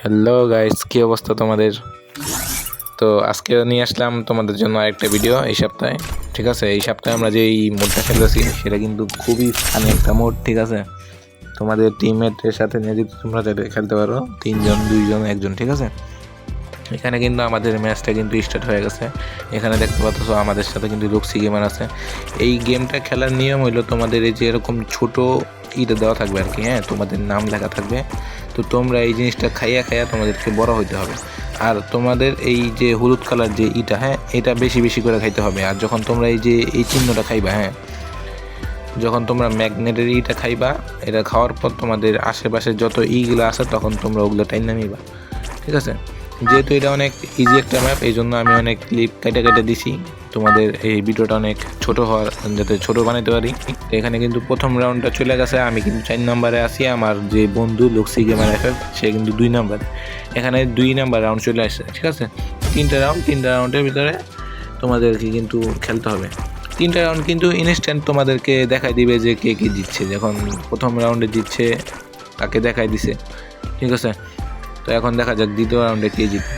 Hello guys কী অবস্থা তোমাদের? তো আজকে নিয়ে আসলাম তোমাদের জন্য আরেকটা ভিডিও এই সপ্তাহে, ঠিক আছে? এই সপ্তাহে আমরা যে এই মোডটা খেলতেছি, সেটা কিন্তু খুবই ফানি একটা মোড, ঠিক আছে? তোমাদের টিমমেটের সাথে নিয়ে যদি তোমরা খেলতে পারো, তিনজন, দুইজন, একজন, ঠিক আছে? এখানে কিন্তু আমাদের ম্যাচটা কিন্তু স্টার্ট হয়ে গেছে। এখানে দেখতে পাচ্ছ, আমাদের সাথে কিন্তু লুক্সি গেমার আছে। এই গেমটা খেলার নিয়ম হইল তোমাদের এই যে এরকম ছোট ইটা দেওয়া থাকবে আর কি হ্যাঁ তোমাদের নাম লেখা থাকবে। তো তোমরা এই জিনিসটা খাইয়া খাইয়া তোমাদেরকে বড় হইতে হবে। আর তোমাদের এই যে হলুদ কালার যে ইটা হ্যাঁ এটা বেশি বেশি করে খাইতে হবে। আর যখন তোমরা এই যে এই চিহ্নটা খাইবা হ্যাঁ যখন তোমরা ম্যাগনেটের ইটা খাইবা, এটা খাওয়ার পর তোমাদের আশেপাশে যত ইগুলো আছে, তখন তোমরা ওগুলো টাইম নিবা। ঠিক আছে? যেহেতু এটা অনেক ইজি একটা ম্যাপ এই জন্য আমি অনেক ক্লিপ কেটে কেটে দিছি। তোমাদের এই ভিডিওটা অনেক ছোট হওয়ার, যাতে ছোট বানাইতে পারি। এখানে কিন্তু প্রথম রাউন্ডটা চলে গেছে। আমি কিন্তু চার নাম্বারে আছি। আমার যে বন্ধু লক্সি গেমার এফ সে কিন্তু দুই নম্বরে। এখানে দুই নাম্বার রাউন্ড চলে আসছে, ঠিক আছে? তিনটা রাউন্ড তিনটা রাউন্ডের ভিতরে তোমাদেরকে কিন্তু খেলতে হবে। তিনটা রাউন্ড কিন্তু ইনস্ট্যান্ট তোমাদেরকে দেখাই দিবে যে কে কে জিতছে। যখন প্রথম রাউন্ডে জিতছে, তাকে দেখাই দিছে, ঠিক আছে? তো এখন দেখা যাক, দ্বিতীয় রাউন্ডে কে জিতবে।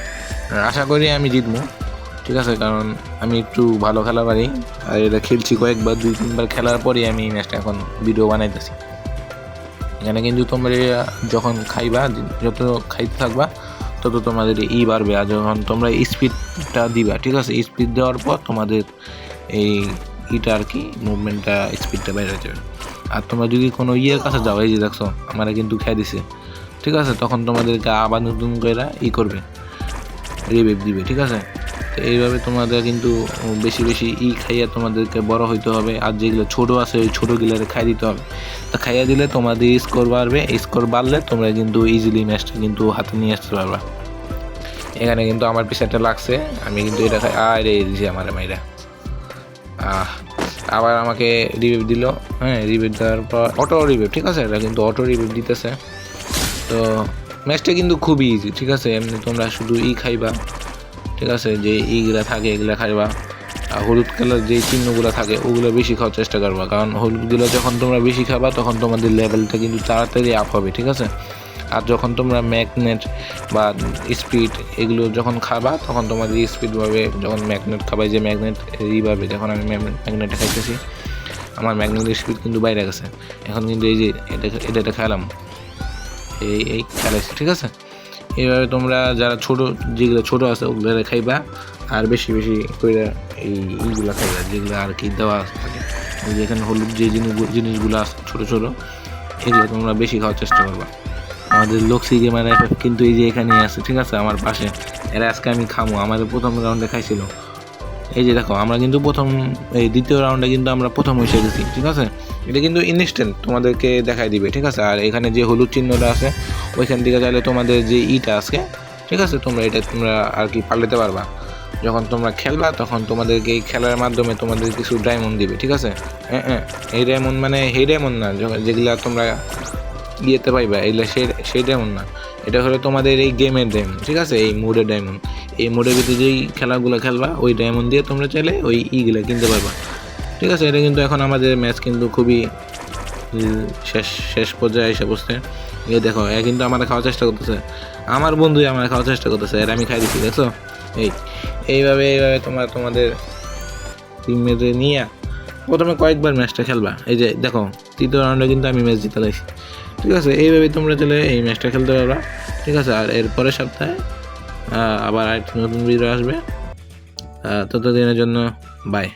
আশা করি আমি জিতবো, ঠিক আছে? কারণ আমি একটু ভালো খেলা পারি, আর এটা খেলছি কয়েকবার, দুই, তিনবার খেলার পরে আমি এই ম্যাচটা এখন ভিডিও বানাইতেছি। এখানে কিন্তু তোমরা যখন খাইবা, যত খাইতে থাকবা, তত তোমাদের ই বাড়বে। আর যখন তোমরা স্পিডটা দিবা, ঠিক আছে? স্পিড দেওয়ার পর তোমাদের এই ইটা আর কি মুভমেন্টটা স্পিডটা বেড়ে যাবে। আর তোমরা যদি কোনো ইয়ের কাছে যাও, এই যে দেখছ, আমরা কিন্তু খেয়ে দিছে। ঠিক আছে? তখন তোমাদেরকে আবার নতুন করে ই করবে। রিভিভ দিবে, ঠিক আছে? তো এইভাবে তোমাদের কিন্তু বেশি বেশি ই খাইয়া তোমাদেরকে বড় হইতে হবে। আর যেগুলো ছোটো আছে, ওই ছোটোগুলোরে খাই দিতে হবে। তো খাইয়া দিলে তোমাদের স্কোর বাড়বে। স্কোর বাড়লে তোমরা কিন্তু ইজিলি ম্যাচটা কিন্তু হাতে নিয়ে আসতে পারবা। এখানে কিন্তু আমার পিছাটা লাগছে। আমি কিন্তু এটা খাই আর, এই দিছি আমার মাইরা। আহ, আবার আমাকে রিভিভ দিল। হ্যাঁ রিভিভ দেওয়ার পর অটো রিভিভ ঠিক আছে? এটা কিন্তু অটো রিভিভ দিতেছে। তো ম্যাচটা কিন্তু খুবই ইজি ঠিক আছে? এমনি তোমরা শুধু ই খাইবা, ঠিক আছে? যে ইগুলা থাকে, এগুলা খাইবা। আর হলুদ কালার যে চিহ্নগুলো থাকে, ওগুলো বেশি খাওয়ার চেষ্টা করবা। কারণ হলুদগুলো যখন তোমরা বেশি খাবা, তখন তোমাদের লেভেলটা কিন্তু তাড়াতাড়ি আপ হবে, ঠিক আছে? আর যখন তোমরা ম্যাগনেট বা স্পিড এগুলো যখন খাবা, তখন তোমাদের স্পিড পাবে যখন ম্যাগনেট খাবাই যে ম্যাগনেট ই পাবে যখন আমি ম্যাগনেটটা খাইতেছি, আমার ম্যাগনেটের স্পিড কিন্তু বাইরে গেছে। এখন কিন্তু এই যে, এটা এটা খেলাম এই এই খেলাইছি ঠিক আছে? এইভাবে তোমরা যারা ছোট, যেগুলো ছোট আছে ওগুলো খাইবা, আর বেশি বেশি করে এই ইগুলো খাইবা, যেগুলো আর কি দেওয়া থাকে ওই যে এখানে হলুদ যে জিনিস জিনিসগুলো আছে ছোটো ছোটো, এগুলো তোমরা বেশি খাওয়ার চেষ্টা করবা। আমাদের লক্সি গেমার এফ কিন্তু এই যে এখানে আছে, ঠিক আছে? আমার পাশে। এরা আজকে আমি খামো, আমাদের প্রথম রাউন্ডে খাইছিল। এই যে দেখো, আমরা কিন্তু প্রথম, এই দ্বিতীয় রাউন্ডে কিন্তু আমরা প্রথম এসে গেছি ঠিক আছে? এটা কিন্তু ইনস্ট্যান্ট তোমাদেরকে দেখাই দিবে, ঠিক আছে? আর এখানে যে হলুদ চিহ্নটা আছে, ওইখান থেকে চাইলে তোমাদের যে ইটা আছে, ঠিক আছে? তোমরা এটা, তোমরা আর কি পাল্টাতে পারবা। যখন তোমরা খেলবা, তখন তোমাদেরকে এই খেলার মাধ্যমে তোমাদের কিছু ডায়মন্ড দিবে, ঠিক আছে? হ্যাঁ হ্যাঁ। এই ডায়মন্ড মানে সেই ডায়মন্ড না যেগুলা তোমরা ইয়েতে পাইবা, এগুলো সেই সেই ডায়মন্ড না। এটা হলো তোমাদের এই গেমের ডায়মন্ড ঠিক আছে? এই মোডের ডায়মন্ড এই মোডের ভিতরে যেই খেলাগুলো খেলবা, ওই ডায়মন্ড দিয়ে তোমরা চাইলে ওই ইগুলো কিনতে পারবা। ঠিক আছে, এটা কিন্তু এখন আমাদের ম্যাচ কিন্তু খুবই শেষ শেষ পর্যায়ে এসে বসছে। এ দেখো, এ কিন্তু আমার খাওয়ার চেষ্টা করতেছে। আমার বন্ধুই আমার খাওয়ার চেষ্টা করতেছে, এর আমি খাই দিচ্ছি দেখছ? এই, এইভাবে এইভাবে তোমরা, তোমাদের টিম টিমমেটে নিয়ে প্রথমে কয়েকবার ম্যাচটা খেলবা। এই যে, দেখো, তৃতীয় রাউন্ডে কিন্তু আমি ম্যাচ জিতে লাগছি ঠিক আছে, এইভাবে তোমরা চলে এই ম্যাচটা খেলতে পারবা। ঠিক আছে, আর এর পরের সপ্তাহে আবার আরেকটি নতুন ভিডিও আসবে। ততদিনের জন্য বাই